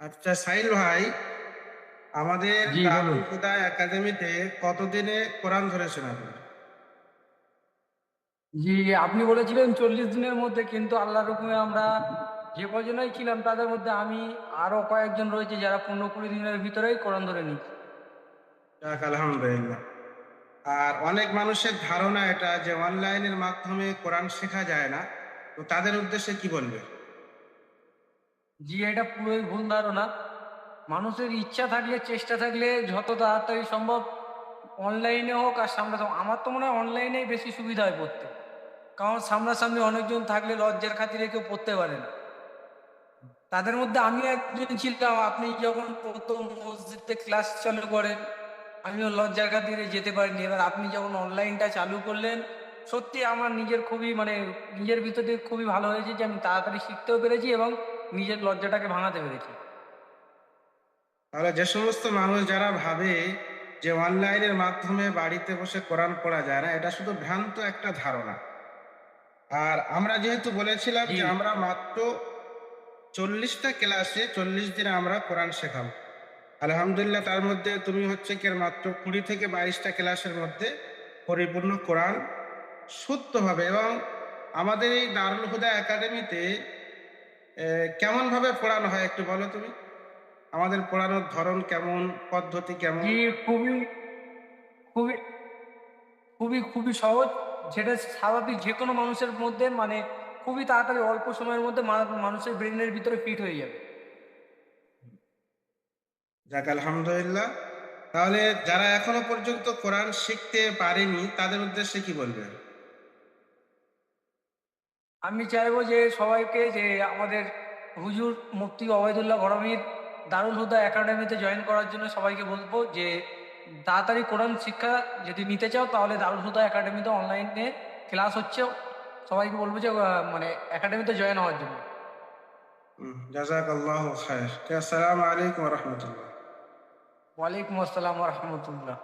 আচ্ছা সাহিল ভাই আমাদের জি, বলুন। দারুল হুদা একাডেমিতে কতদিনে কোরআন ধরেছেন আপনি জি, আপনি বলেছিলেন ৪০ দিনের মধ্যে কিন্তু আল্লাহর হুকুমে আমরা যে কজনই ছিলাম তাদের মধ্যে আমি আরও কয়েকজন রয়েছে যারা ১৫-২০ দিনের ভিতরেই কোরআন ধরে। যাক আলহামদুলিল্লাহ আর অনেক মানুষের ধারণা এটা যে অনলাইনের মাধ্যমে কোরআন শেখা যায় না তো তাদের উদ্দেশ্যে কি বলবে জি, এটা পুরোই ভুল ধারণা। মানুষের ইচ্ছা থাকলে, চেষ্টা থাকলে যত তাড়াতাড়ি সম্ভব অনলাইনে হোক আর সামনে আমার তো মনে হয় অনলাইনেই বেশি সুবিধা হয় পড়তে। কারণ সামনাসামনি অনেকজন থাকলে লজ্জার খাতিরে কেউ পড়তে পারে না। তাদের মধ্যে আমি একজন ছিলাম। আপনি যখন ১ম মসজিদে ক্লাস চালু করেন, আমিও লজ্জার খাতিরে যেতে পারিনি। এবার আপনি যখন অনলাইনটা চালু করলেন, সত্যি আমার নিজের খুবই মানে নিজের ভিতর থেকে খুবই ভালো হয়েছে যে আমি তাড়াতাড়ি শিখতেও পেরেছি এবং নিজের লজ্জাটাকে ভাঙাতে পেরেছি। তাহলে যে সমস্ত মানুষ যারা ভাবে যে অনলাইনের মাধ্যমে বাড়িতে বসে কোরআন পড়া যায় না এটা শুধু ভ্রান্ত একটা ধারণা। আর আমরা যেহেতু বলেছিলাম যে আমরা মাত্র চল্লিশটা ক্লাসে চল্লিশ দিনে আমরা কোরআন শেখাবো। আলহামদুলিল্লাহ তার মধ্যে তুমি হচ্ছে কি মাত্র কুড়ি থেকে বাইশটা ক্লাসের মধ্যে পরিপূর্ণ কোরআন শুদ্ধভাবে এবং আমাদের এই দারুল হুদা একাডেমিতে কেমন ভাবে পড়ানো হয় একটু বলো তুমি? আমাদের পড়ানোর ধরন কেমন? পদ্ধতি কেমন? খুবই, খুবই, খুবই, খুবই সহজ। যেটা স্বাভাবিক যে কোনো মানুষের মধ্যে মানে খুবই তাড়াতাড়ি অল্প সময়ের মধ্যে মানুষের ব্রেইনের ভিতরে ফিট হয়ে যাবে। যাক আলহামদুলিল্লাহ। তাহলে যারা এখনও পর্যন্ত কোরআন শিখতে পারেনি তাদের উদ্দেশ্যে কি বলবেন? আমি চাইব যে সবাইকে যে আমাদের হুজুর মুফতি ওবায়দুল্লাহ গরমির দারুল হুদা একাডেমিতে জয়েন করার জন্য সবাইকে বলব যে তাড়াতাড়ি কোরআন শিক্ষা যদি নিতে চাও তাহলে দারুল হুদা একাডেমিতে অনলাইনে ক্লাস হচ্ছে। সবাইকে বলব যে মানে একাডেমিতে জয়েন হওয়ার জন্য। জাজাক আল্লাহ খায়ের। আসসালামু আলাইকুম রহমতুল্লাহ। ওয়ালাইকুম আসসালাম রহমতুল্লাহ।